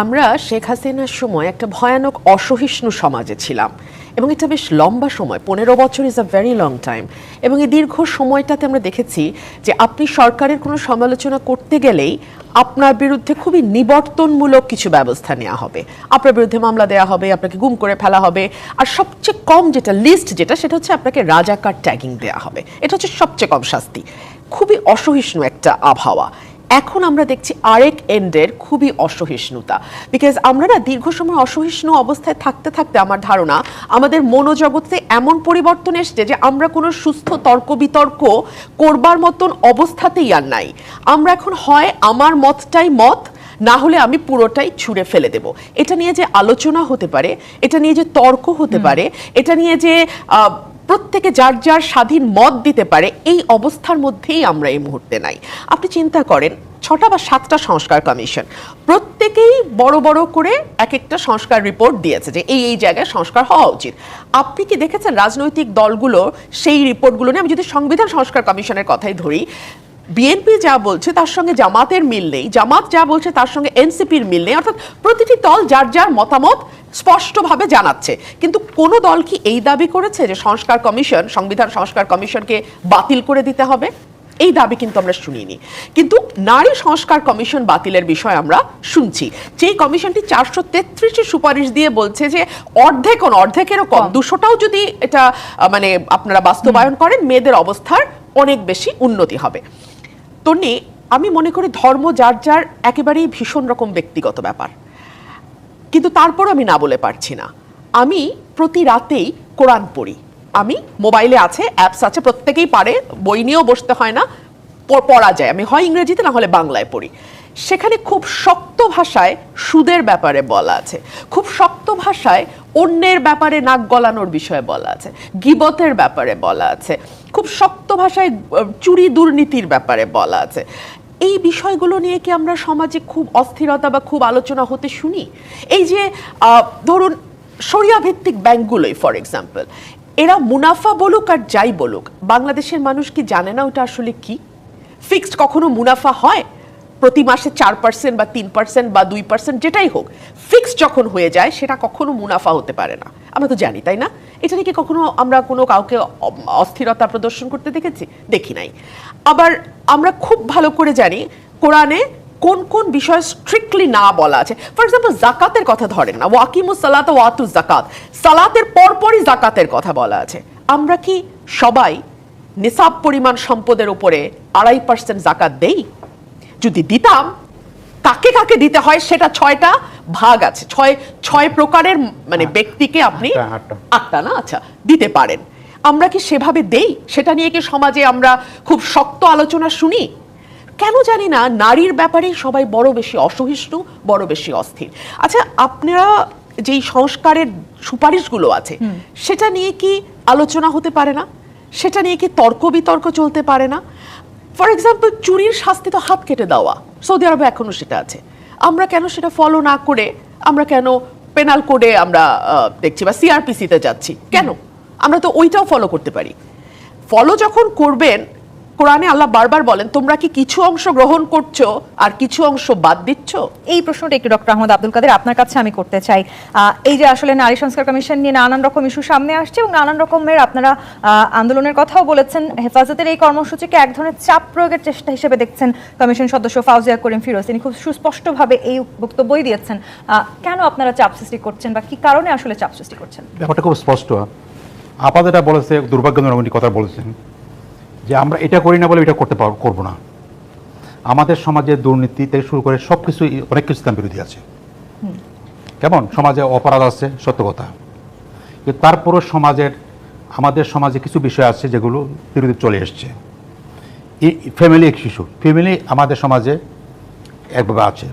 আমরা শেখ হাসিনার সময় একটা ভয়ানক অসহিষ্ণু সমাজে ছিলাম এবং এটা বেশ লম্বা সময়, পনেরো বছর is a very long time এবং এই দীর্ঘ সময়টাতে আমরা দেখেছি যে আপনি সরকারের কোনো সমালোচনা করতে গেলেই আপনার বিরুদ্ধে খুবই নিবর্তনমূলক কিছু ব্যবস্থা নেওয়া হবে। আপনার বিরুদ্ধে মামলা দেওয়া হবে, আপনাকে গুম করে ফেলা হবে। আর সবচেয়ে কম যেটা লিস্ট যেটা, সেটা হচ্ছে আপনাকে রাজাকার ট্যাগিং দেওয়া হবে। এটা হচ্ছে সবচেয়ে কম শাস্তি। খুবই অসহিষ্ণু একটা আবহাওয়া। এখন আমরা দেখছি আরেক এন্ডের খুবই অসহিষ্ণুতা। বিকজ আমরা না দীর্ঘ সময় অসহিষ্ণু অবস্থায় থাকতে থাকতে আমার ধারণা আমাদের মনোজগতে এমন পরিবর্তন এসছে যে আমরা কোনো সুস্থ তর্ক বিতর্ক করবার মতন অবস্থাতেই আর নাই। আমরা এখন হয় আমার মতটাই মত না হলে আমি পুরোটাই ছুঁড়ে ফেলে দেব। এটা নিয়ে যে আলোচনা হতে পারে এটা নিয়ে যে তর্ক হতে পারে এটা নিয়ে যে আহ, প্রত্যেকে যার যার স্বাধীন মত দিতে পারে, এই অবস্থার মধ্যেই আমরা এই মুহূর্তে নাই। আপনি চিন্তা করেন, ছটা বা সাতটা সংস্কার কমিশন, প্রত্যেকেই বড় বড় করে এক একটা সংস্কার রিপোর্ট দিয়েছে যে এই এই জায়গায় সংস্কার হওয়া উচিত। আপনি কি দেখেছেন রাজনৈতিক দলগুলো সেই রিপোর্টগুলো নিয়ে? আমি যদি সংবিধান সংস্কার কমিশনের কথাই ধরি বিএনপি যা বলছে তার সঙ্গে জামাতের মিল নেই। জামাত যা বলছে তার সঙ্গে এনসিপির মিল নেই। অর্থাৎ প্রতিটি দল যার যার মতামত স্পষ্টভাবে জানাচ্ছে। কিন্তু কোনো দল কি এই দাবি করেছে যে সংস্কার কমিশন সংবিধান সংস্কার কমিশনকে বাতিল করে দিতে হবে? এই দাবি কিন্তু আমরা শুনিনি। কিন্তু নারী সংস্কার কমিশন বাতিলের বিষয় আমরা শুনছি। যেই কমিশনটি চারশো তেত্রিশটি সুপারিশ দিয়ে বলছে যে অর্ধেক কোন অর্ধেকেরও কম দুশোটাও যদি এটা মানে আপনারা বাস্তবায়ন করেন মেয়েদের অবস্থার অনেক বেশি উন্নতি হবে। তন্নি, আমি মনে করি ধর্ম যার যার একেবারেই ভীষণ রকম ব্যক্তিগত ব্যাপার। কিন্তু তারপর আমি না বলে পারছি না। আমি প্রতি রাতেই কোরআন পড়ি। আমি মোবাইলে আছে, অ্যাপস আছে, প্রত্যেকেই পারে, বই নিয়েও বসতে হয় না পড়া যায়। আমি হয় ইংরেজিতে, না হলে বাংলায় পড়ি। সেখানে খুব শক্ত ভাষায় সুদের ব্যাপারে বলা আছে। খুব শক্ত ভাষায় অন্যের ব্যাপারে নাক গলানোর বিষয়ে বলা আছে, গিবতের ব্যাপারে বলা আছে, খুব শক্ত ভাষায় চুরি দুর্নীতির ব্যাপারে বলা আছে। এই বিষয়গুলো নিয়ে কি আমরা সমাজে খুব অস্থিরতা বা খুব আলোচনা হতে শুনি? এই যে ধরুন সরিয়া ভিত্তিক ব্যাংকগুলোই ফর এক্সাম্পল এরা মুনাফা বলুক আর যাই বলুক, বাংলাদেশের মানুষ কি জানে না ওটা আসলে কি? ফিক্সড কখনো মুনাফা হয়? প্রতি মাসে চার পার্সেন্ট বা তিন পার্সেন্ট বা দুই পার্সেন্ট যেটাই হোক ফিক্সড যখন হয়ে যায়, সেটা কখনো মুনাফা হতে পারে না। আমরা তো জানি, তাই না? এটা নিয়ে কখনো আমরা কোনো কাউকে অস্থিরতা প্রদর্শন করতে দেখেছি? দেখি নাই। আবার আমরা খুব ভালো করে জানি, কোরআনে কোন কোন বিষয় স্ট্রিক্টলি না বলা আছে। ফর এক্সাম্পল জাকাতের কথা ধরেন না। ওয়াকিমুস সালাত ওয়াতু জাকাত। সালাতের পরপরই জাকাতের কথা বলা আছে। আমরা কি সবাই নিসাব পরিমাণ সম্পদের উপরে আড়াই পার্সেন্ট জাকাত দেই? যদি দিতাম কাকে কাকে দিতে হয় সেটা ছয়টা ভাগ আছে। ছয় ছয় প্রকারের মানে ব্যক্তিকে আপনি। আটটা না? আচ্ছা দিতে পারেন। আমরা কি সেভাবে দেই? সেটা নিয়ে কি সমাজে আমরা খুব শক্ত আলোচনা শুনি? কেন জানি না নারীর ব্যাপারে সবাই বড় বেশি অসহিষ্ণু বড় বেশি অস্থির। আচ্ছা আপনারা যেই সংস্কারের সুপারিশগুলো আছে সেটা নিয়ে কি আলোচনা হতে পারে না? সেটা নিয়ে কি তর্ক বিতর্ক চলতে পারে না? ফর এক্সাম্পল চুরির শাস্তি তো হাত কেটে দেওয়া। সৌদি আরবে এখনও সেটা আছে। আমরা কেন সেটা ফলো না করে, আমরা কেন পেনাল কোডে আমরা দেখছি বা সিআরপিসিতে যাচ্ছি? কেন? আমরা তো ওইটাও ফলো করতে পারি। ফলো যখন করবেন কোরআনে আল্লাহ বারবার বলেন তোমরা কি কিছু অংশ গ্রহণ করছ আর কিছু অংশ বাদ দিচ্ছ? এই প্রশ্নটা একটু ডক্টর আহমদ আব্দুল কাদের আপনার কাছে আমি করতে চাই। এই যে আসলে নারী সংস্কার কমিশন নিয়ে নানান রকম ইস্যু সামনে আসছে এবং নানান রকমের আপনারা আন্দোলনের কথাও বলেছেন। হেফাজতের এই কর্মসূচিকে এক ধরনের চাপ প্রয়োগের চেষ্টা হিসেবে দেখছেন কমিশন সদস্য ফাউজিয়া করিম ফিরোজ। তিনি খুব সুস্পষ্টভাবে এই বক্তব্যই দিয়েছেন। আহ, কেন আপনারা চাপ সৃষ্টি করছেন বা কি কারণে আসলে চাপ সৃষ্টি করছেন? ব্যাপারটা খুব স্পষ্ট। আপাত এটা বলেছে দুর্ভাগ্যজনক কথা বলেছেন যে আমরা এটা করি না বলে এটা করতে পার করব না। আমাদের সমাজে দুর্নীতি থেকে শুরু করে সব কিছুই অনেক কিছু ইসলাম বিরোধী আছে। কেমন? সমাজে অপরাধ আছে, সত্য কথা। কিন্তু তারপরও সমাজের, আমাদের সমাজে কিছু বিষয় আছে যেগুলো বিরোধী চলে এসছে। ফ্যামিলি এক শিশু ফ্যামিলি আমাদের সমাজে একভাবে আছে।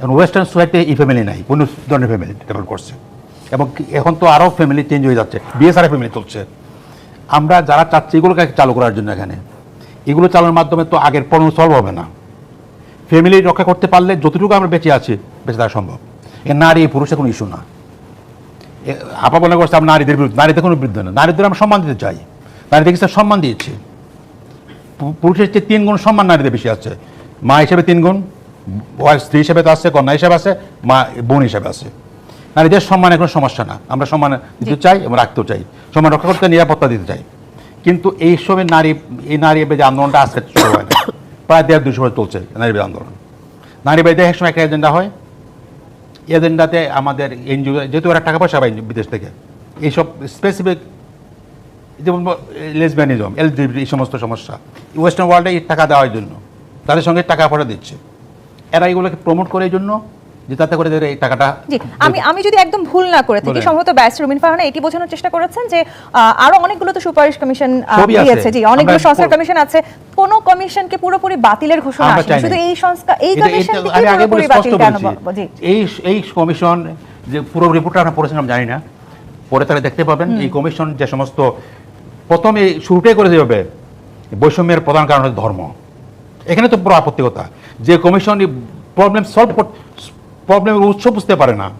এবং ওয়েস্টার্ন সোসাইটি এই ফ্যামিলি নাই, অন্য ধরনের ফ্যামিলি ডেভেলপ করছে। এবং এখন তো আরও ফ্যামিলি চেঞ্জ হয়ে যাচ্ছে। বিয়ে সারা ফ্যামিলি চলছে। আমরা যারা চাচ্ছি এগুলোকে চালু করার জন্য এখানে। এগুলো চালানোর মাধ্যমে তো আগের পণ্য সলভ হবে না। ফ্যামিলি রক্ষা করতে পারলে যতটুকু আমরা বেঁচে আছি, বেঁচে থাকা সম্ভব। এ নারী পুরুষের কোনো ইস্যু না। আপা মনে করছে আমরা নারীদের বিরুদ্ধে, নারীদের কোনো বিরুদ্ধে না। নারীদের আমরা সম্মান দিতে চাই। নারীদের কিছু সম্মান দিয়েছি। পুরুষের চেয়ে তিন গুণ সম্মান নারীদের বেশি আছে। মা হিসেবে তিন গুণ স্ত্রী হিসেবে তো আছে, কন্যা হিসেবে আছে, মা, বোন হিসেবে আছে। নারীদের সম্মানে কোনো সমস্যা না। আমরা সম্মান দিতে চাই এবং রাখতেও চাই। সম্মান রক্ষা করতে নিরাপত্তা দিতে চাই। কিন্তু এই সময় নারী এই নারী যে আন্দোলনটা আছে শুরু হয় না প্রায় দেড় দুশো বছর চলছে নারী আন্দোলন। নারী বাড়িতে এক সময় একটা এজেন্ডা হয়। এজেন্ডাতে আমাদের এনজিও যেহেতু ওরা টাকা পয়সা পায় বিদেশ থেকে। এইসব স্পেসিফিক যেমন লেসবিয়ানিজম এল এই সমস্ত সমস্যা। ওয়েস্টার্ন ওয়ার্ল্ডে এই টাকা দেওয়ার জন্য। তাদের সঙ্গে টাকা পয়সা দিচ্ছে। এরা এগুলোকে প্রমোট করে এই জন্য। যে তাতে করে এই টাকাটা জি আমি আমি যদি একদম ভুল না করে থাকি সম্ভবত ব্যারিস্টার রুমিন ফারহানা এটি বোঝানোর চেষ্টা করেছেন যে আরও অনেকগুলো তো সুপারিশ কমিশন। দিয়েছে। জি অনেকগুলো সংস্কার কমিশন আছে। কোন কমিশনকে পুরোপুরি বাতিলের ঘোষণা আসেনি। শুধু এই সংস্কার এই কমিশনকে পুরোপুরি বাতিল কেন জি। এই এই কমিশন যে পুরো রিপোর্টটা আমরা জানি না। পরে তারা দেখতে পাবেন এই কমিশন যে সমস্ত প্রথমে শুরুটাই করে দেবে বৈষম্যের প্রধান কারণ হচ্ছে ধর্ম। এখানে তো পুরো আপত্তি কথা যে কমিশন প্রবলেম সলভ প্রবলেমের উৎস বুঝতে পারে না।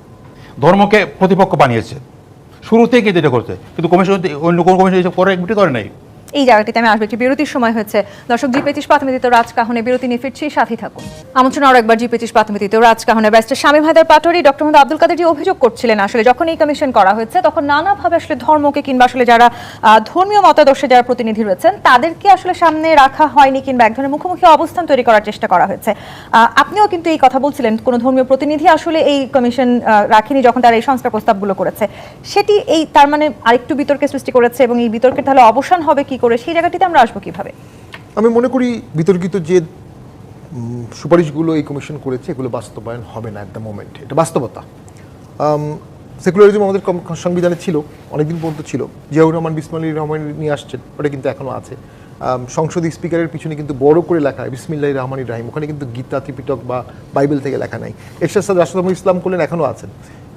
ধর্মকে প্রতিপক্ষ বানিয়েছে। শুরু থেকে যেটা করছে। কিন্তু কমিশন অন্য কোনো কমিশন এসব করে একবিটি করে নাই। এই জায়গাটিতে আমি আসব। একটি বিরতির সময় হচ্ছে দর্শক, জি পেচিস প্রাথমিক রাজকাহনে বিরতি নিয়ে ফিরছি সাথী থাকুন। আমন্ত্রণ আরও একবার জি পেচিস প্রাথমিক রাজকাহনে ব্যারিস্টার স্বামী হায়দার পাটোয়ারি, ডক্টর মোহাম্মদ আব্দুল কাদের যে অভিযোগ করছিলেন আসলে যখন এই কমিশন করা হয়েছে, তখন নানাভাবে আসলে ধর্মকে কিংবা আসলে যারা ধর্মীয় মতাদর্শে যারা প্রতিনিধি রয়েছেন, তাদেরকে আসলে সামনে রাখা হয়নি কিংবা এক ধরনের মুখোমুখি অবস্থান তৈরি করার চেষ্টা করা হয়েছে। আপনিও কিন্তু এই কথা বলছিলেন, কোনো ধর্মীয় প্রতিনিধি আসলে এই কমিশন রাখেনি যখন তারা এই সংস্কার প্রস্তাবগুলো করেছে। সেটি এই তার মানে আরেকটু বিতর্কের সৃষ্টি করেছে এবং এই বিতর্কের তাহলে অবসান হবে কি করে, সেই জায়গাটিতে আমরা আসব কীভাবে? আমি মনে করি বিতর্কিত যে সুপারিশগুলো এই কমিশন করেছে, এগুলো বাস্তবায়ন হবে না অ্যাট মোমেন্ট এটা বাস্তবতা। সেকুলারিজম আমাদের সংবিধানে ছিল, অনেকদিন পর্যন্ত ছিল। জিয়াউর রহমান বিসমিল্লাহ রহমান নিয়ে আসছেন, ওটা কিন্তু এখনও আছে। সংসদীয় স্পিকারের পিছনে কিন্তু বড় করে লেখা হয় বিসমিল্লাহ রহমান রাহিম, ওখানে কিন্তু গীতা, ত্রিপিটক বা বাইবেল থেকে লেখা নাই। এরশাদ রাষ্ট্রধর্ম ইসলাম করলেন এখনও আছেন।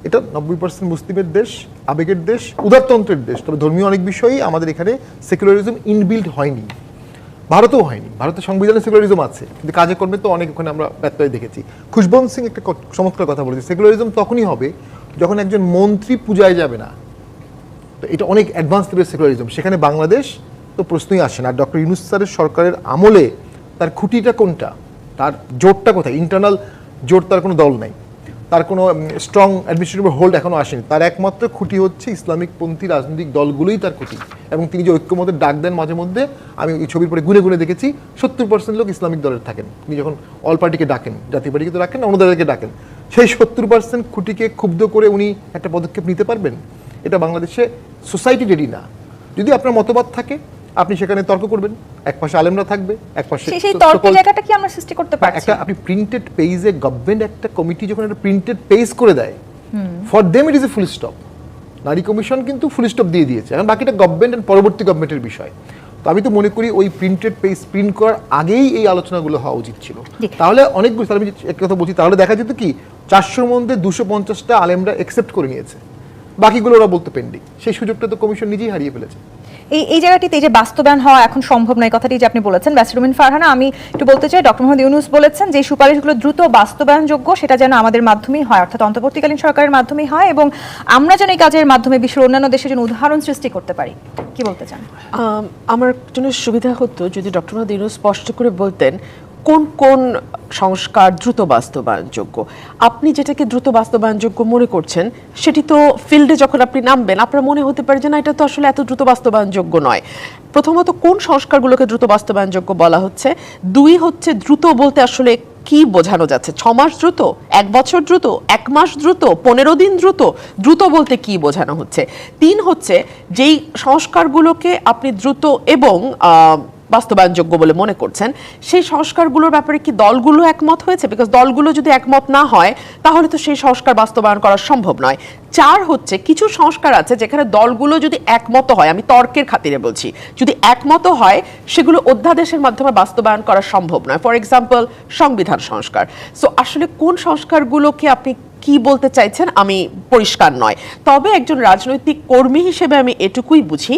এটা নব্বই পার্সেন্ট মুসলিমের দেশ, আবেগের দেশ, উদারতন্ত্রের দেশ। তবে ধর্মীয় অনেক বিষয়ই আমাদের এখানে সেকুলারিজম ইনবিল্ড হয়নি। ভারতেও হয়নি। ভারতের সংবিধানে সেকুলারিজম আছে। কিন্তু কাজে কর্মে তো অনেক ওখানে আমরা ব্যত্যয় দেখেছি। খুশবন্ত সিং একটা চমৎকার কথা বলেছে। সেকুলারিজম তখনই হবে যখন একজন মন্ত্রী পূজায় যাবে না। তো এটা অনেক অ্যাডভান্স লেভেলের সেকুলারিজম। সেখানে বাংলাদেশ তো প্রশ্নই আসে না। ডক্টর ইউনুস স্যারের সরকারের আমলে তার খুঁটিটা কোনটা? তার জোরটা কোথায়? ইন্টারনাল জোর তার কোনো দল নাই। তার কোনো স্ট্রং অ্যাডমিনিস্ট্রেটিভ হোল্ড এখনও আসেনি। তার একমাত্র খুঁটি হচ্ছে ইসলামিক পন্থী রাজনৈতিক দলগুলোই তার খুঁটি। এবং তিনি যে ঐক্যমতের ডাক দেন মাঝে মধ্যে, আমি ওই ছবির পরে গুনে গুনে দেখেছি, সত্তর পার্সেন্ট লোক ইসলামিক দলের থাকেন। তিনি যখন অল পার্টিকে ডাকেন, জাতীয় পার্টিকে তো ডাকেন অন্য দলকে ডাকেন, সেই সত্তর পার্সেন্ট খুঁটিকে ক্ষুব্ধ করে উনি একটা পদক্ষেপ নিতে পারবেন? এটা বাংলাদেশে সোসাইটি রেডি না। যদি আপনার মতবাদ থাকে আপনি সেখানে তর্ক করবেন এক পাশে আলেমরা থাকবে এক পাশে সেই তর্কের জায়গাটা কি আমরা সৃষ্টি করতে পারছি? একটা আপনি প্রিন্টেড পেজে গভর্নমেন্ট একটা কমিটি যখন একটা প্রিন্টেড পেজ করে দেয় for them it is a full stop নারী কমিশন কিন্তু ফুল স্টপ দিয়ে দিয়েছে। এখন বাকিটা গভর্নমেন্ট এন্ড পরবর্তী গভর্নমেন্টের বিষয়। তো আমি তো মনে করি ওই প্রিন্টেড পেজ প্রিন্ট করার আগেই এই আলোচনাগুলো হওয়া উচিত ছিল। তাহলে অনেকগুলো আমি এক কথা বলছি তাহলে দেখা যেত কি চারশোর মধ্যে দুশো পঞ্চাশটা আলেমরা একসেপ্ট করে নিয়েছে। বাকিগুলো ওরা বলতে পেন্ডিং সেই সুযোগটা তো কমিশন নিজেই হারিয়ে ফেলেছে। এই এই জায়গাটিতে যে বাস্তবায়ন হওয়া এখন সম্ভব নয় কথাটি যে আপনি বলেছেন ব্যাসরুমিন ফারহানা আমি একটু বলতে চাই ডক্টর মোহাম্মদ ইউনুস বলেছেন যে সুপারিশগুলো দ্রুত বাস্তবায়নযোগ্য, সেটা যেন আমাদের মাধ্যমেই হয়, অর্থাৎ অন্তর্বর্তীকালীন সরকারের মাধ্যমেই হয় এবং আমরা যেন এই কাজের মাধ্যমে বিশ্বের অন্যান্য দেশের জন্য উদাহরণ সৃষ্টি করতে পারি। কি বলতে চান? আমার জন্য সুবিধা হতো যদি ডক্টর মোহাম্মদ ইউনুস স্পষ্ট করে বলতেন কোন কোন সংস্কার দ্রুত বাস্তবায়নযোগ্য? আপনি যেটাকে দ্রুত বাস্তবায়নযোগ্য মনে করছেন, সেটি তো ফিল্ডে যখন আপনি নামবেন, আপনার মনে হতে পারে যে না, এটা তো আসলে এত দ্রুত বাস্তবায়নযোগ্য নয়। প্রথমত, কোন সংস্কারগুলোকে দ্রুত বাস্তবায়নযোগ্য বলা হচ্ছে? দুই হচ্ছে, দ্রুত বলতে আসলে কি বোঝানো যাচ্ছে? ছ মাস দ্রুত? এক বছর দ্রুত? এক মাস দ্রুত? পনেরো দিন দ্রুত? দ্রুত বলতে কি বোঝানো হচ্ছে? তিন হচ্ছে, যেই সংস্কারগুলোকে আপনি দ্রুত এবং বাস্তবায়নযোগ্য বলে মনে করছেন। সেই সংস্কারগুলোর ব্যাপারে কি দলগুলো একমত হয়েছে? বিকজ দলগুলো যদি একমত না হয়, তাহলে তো সেই সংস্কার বাস্তবায়ন করা সম্ভব নয়। চার হচ্ছে, কিছু সংস্কার আছে যেখানে দলগুলো যদি একমত হয়, আমি তর্কের খাতিরে বলছি, যদি একমত হয়, সেগুলো অধ্যাদেশের মাধ্যমে বাস্তবায়ন করা সম্ভব নয়। ফর এক্সাম্পল সংবিধান সংস্কার। সো আসলে কোন সংস্কারগুলোকে আপনি কি বলতে চাইছেন আমি পরিষ্কার নয়। তবে একজন রাজনৈতিক কর্মী হিসেবে আমি এটুকুই বুঝি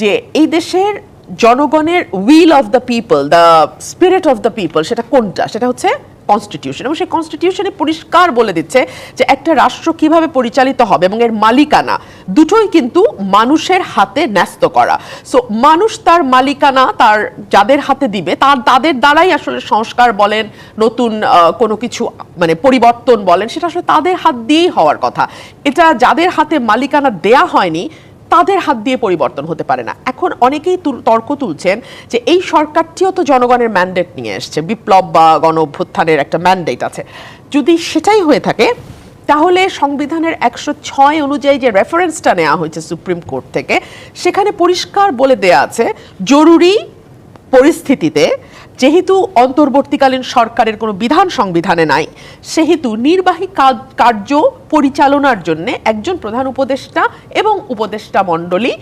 যে, এই দেশের জনগণের will of the people the spirit of the people সেটা কোনটা? সেটা হচ্ছে কনস্টিটিউশন এবং সেই কনস্টিটিউশনে পরিষ্কার বলে দিচ্ছে যে একটা রাষ্ট্র কীভাবে পরিচালিত হবে এবং এর মালিকানা দুটোই কিন্তু মানুষের হাতে ন্যস্ত করা। সো মানুষ তার মালিকানা, তার যাদের হাতে দিবে, তার, তাদের দ্বারাই আসলে সংস্কার বলেন, নতুন কোনো কিছু মানে পরিবর্তন বলেন, সেটা আসলে তাদের হাত দিয়েই হওয়ার কথা। এটা যাদের হাতে মালিকানা দেয়া হয়নি তাদের হাত দিয়ে পরিবর্তন হতে পারে না। এখন অনেকেই তর্ক তুলছেন যে এই সরকারটিও তো জনগণের ম্যান্ডেট নিয়ে এসছে। বিপ্লব বা গণ অভ্যুত্থানের একটা ম্যান্ডেট আছে। যদি সেটাই হয়ে থাকে, তাহলে সংবিধানের একশো ছয় অনুযায়ী যে রেফারেন্সটা নেওয়া হয়েছে সুপ্রিম কোর্ট থেকে, সেখানে পরিষ্কার বলে দেয়া আছে, জরুরি পরিস্থিতিতে যেহেতু অন্তর্বর্তীকালীন সরকারের কোনো বিধান সংবিধানে নাই সেহেতু নির্বাহী কার্য পরিচালনার জন্য একজন প্রধান উপদেষ্টা এবং উপদেষ্টা মণ্ডলী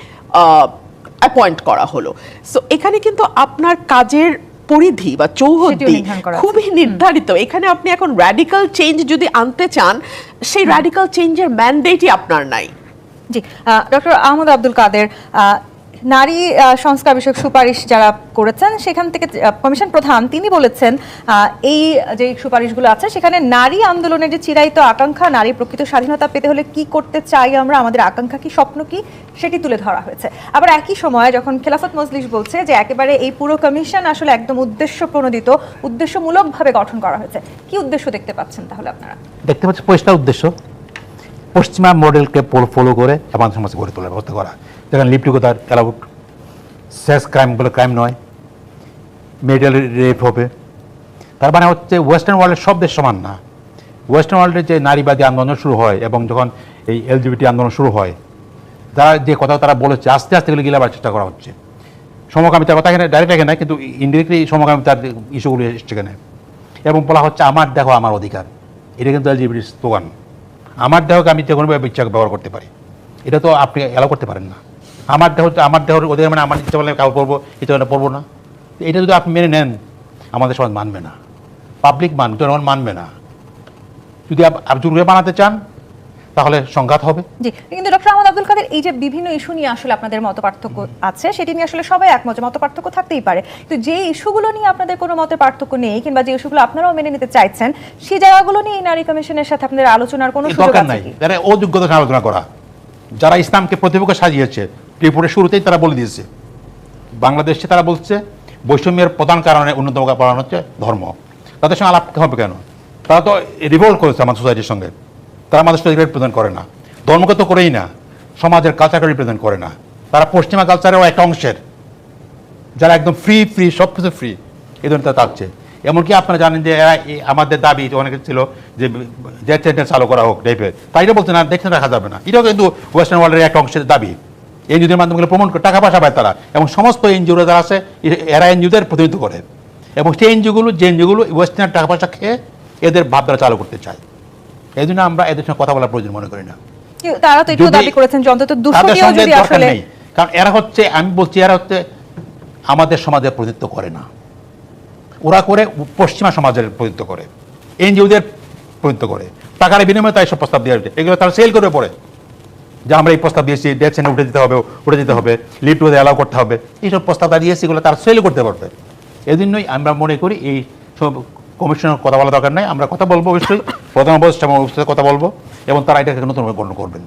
অ্যাপয়েন্ট করা হলো। সো এখানে কিন্তু আপনার কাজের পরিধি বা চৌহদ্দি। খুবই নির্ধারিত। এখানে আপনি এখন র্যাডিক্যাল চেঞ্জ যদি আনতে চান সেই র্যাডিক্যাল চেঞ্জের ম্যান্ডেটই আপনার নাই। জি ডক্টর আহমদ আব্দুল কাদের আহ, নারী সংস্কার বিষয়ক সুপারিশ যারা করেছেন, সেখান থেকে কমিশন প্রধান তিনি বলেছেন এই যে সুপারিশগুলো আছে, সেখানে নারী আন্দোলনের যে চিরায়িত আকাঙ্ক্ষা, নারী প্রকৃত স্বাধীনতা পেতে হলে কি করতে চাই আমরা, আমাদের আকাঙ্ক্ষা কি, স্বপ্ন কি, সেটি তুলে ধরা হয়েছে। আবার একই সময়ে যখন খেলাফত মজলিস বলছে যে একেবারে এই পুরো কমিশন আসলে একদম উদ্দেশ্য প্রণোদিত, উদ্দেশ্যমূলকভাবে গঠন করা হয়েছে, কি উদ্দেশ্য দেখতে পাচ্ছেন তাহলে আপনারা? দেখতে পাচ্ছি, পরিষ্কার উদ্দেশ্য। পশ্চিমা মডেলকে ফলো করে আমাদের সমাজে গড়ে তোলার ব্যবস্থা করা। যেখানে লিপ্টিকতার অ্যালাউড সেক্স ক্রাইম বলে ক্রাইম নয়। মেডিকেল রেপ হবে। তার মানে হচ্ছে ওয়েস্টার্ন ওয়ার্ল্ডের সব দেশ সমান না। ওয়েস্টার্ন ওয়ার্ল্ডের যে নারীবাদী আন্দোলন শুরু হয় এবং যখন এই এলজিবিটি আন্দোলন শুরু হয় যারা যে কথা তারা বলেছে, আস্তে আস্তে এগুলো গিলাবার চেষ্টা করা হচ্ছে। সমকামিতার কথা এখানে ডাইরেক্ট এখানে কিন্তু ইনডিরেক্টলি সমকামিতার ইস্যুগুলি এসছে এখানে। এবং বলা হচ্ছে, আমার দেখো আমার অধিকার। এটা কিন্তু এলজিবিটি স্লোগান আমার দেহকে আমি যে কোনোভাবে ইচ্ছা ব্যবহার করতে পারি। এটা তো আপনি অ্যালাউ করতে পারেন না। আমার দেহ আমার দেহ অধিকার মানে আমার ইচ্ছা বলে কাউ পড়ব ইচ্ছা বলে পড়ব না। এটা যদি আপনি মেনে নেন আমাদের সমাজ মানবে না। পাবলিক মান জনগণ মানবে না। যদি আপ- আপনি জরুরি বানাতে চান তাহলে সংঘাত হবে। জি কিন্তু ডক্টর আহমদ আব্দুল কাদের এই যে বিভিন্ন ইস্যু নিয়ে আসলে আপনাদের মত পার্থক্য আছে সেটি নিয়ে আসলে সবাই একমত মত পার্থক্য থাকতেই পারে। কিন্তু যে ইস্যুগুলো নিয়ে আপনাদের কোনো মতের পার্থক্য নেই কিংবা যে ইস্যুগুলো আপনারাও মেনে নিতে চাইছেন সেই জায়গাগুলো নিয়ে এই নারী কমিশনের সাথে আপনাদের আলোচনার কোনো সুযোগ আছে নাই। কি? যারা অযোগ্যতা আলোচনা করা যারা ইসলামকে প্রতিপক্ষ সাজিয়েছে রিপোর্টের শুরুতেই তারা বলে দিয়েছে। বাংলাদেশে তারা বলছে, বৈষম্যের প্রধান কারণে অন্যতম কারণ হচ্ছে ধর্ম। তাদের সঙ্গে আলাপ হবে কেন? তারা তো রিভোল্ট করেছে আমাদের সোসাইটির সঙ্গে। তারা আমাদের সোসাইটি রিপ্রেজেন্ট করে না। ধর্মকে তো করেই না। সমাজের কালচারকে রিপ্রেজেন্ট করে না। তারা পশ্চিমা কালচারেও একটা অংশের। যারা একদম ফ্রি ফ্রি সব কিছু ফ্রি এই ধরনের তারা থাকছে। এমনকি আপনারা জানেন যে এরা আমাদের দাবি অনেকে ছিল যে ডেথ চালু করা হোক টাইপের তাই এটা বলছে না, দেখতে রাখা যাবে না। এটাও কিন্তু ওয়েস্টার্ন ওয়ার্ল্ডের একটা অংশের দাবি। এনজিওদের মাধ্যমে প্রমোট করে টাকা পয়সা পায় তারা। এবং সমস্ত এনজিও যারা আছে এরা এনজিওদের প্রতিনিধিত্ব করে। এবং সেই এনজিওগুলো যে এনজিওগুলো ওয়েস্টার্নের টাকা পয়সা খেয়ে এদের ভাবধারা চালু করতে চায়। এই জন্য আমরা এদের সঙ্গে কথা বলার প্রয়োজন মনে করি না। তারা তো যদি- দাবি করেছেন যে অন্তত দুশো তাদের যদি আসলে কারণ এরা হচ্ছে আমি বলছি এরা হচ্ছে আমাদের সমাজের প্রতিনিধিত্ব করে না। ওরা করে পশ্চিমা সমাজের প্রতিনিধিত্ব করে। এনজিওদের প্রতিনিধিত্ব করে। টাকার বিনিময়ে তাই সব প্রস্তাব দেওয়া হয়েছে। এগুলো তারা সেল করে পড়ে যে আমরা এই প্রস্তাব দিয়েছি ডেথ সেন্টার উঠে যেতে হবে, উঠে যেতে হবে লিফট ওদের অ্যালাউ করতে হবে। এইসব প্রস্তাব দিয়েছে, এগুলো তারা সেল করতে পারবে। এই জন্যই আমরা মনে করি এই সব কমিশনের কথা বলা দরকার নাই। আমরা কথা বলব অবশ্যই। প্রধান অবস্থা কথা বলব এবং তারা এটাকে নতুনভাবে গণ্য করবেন।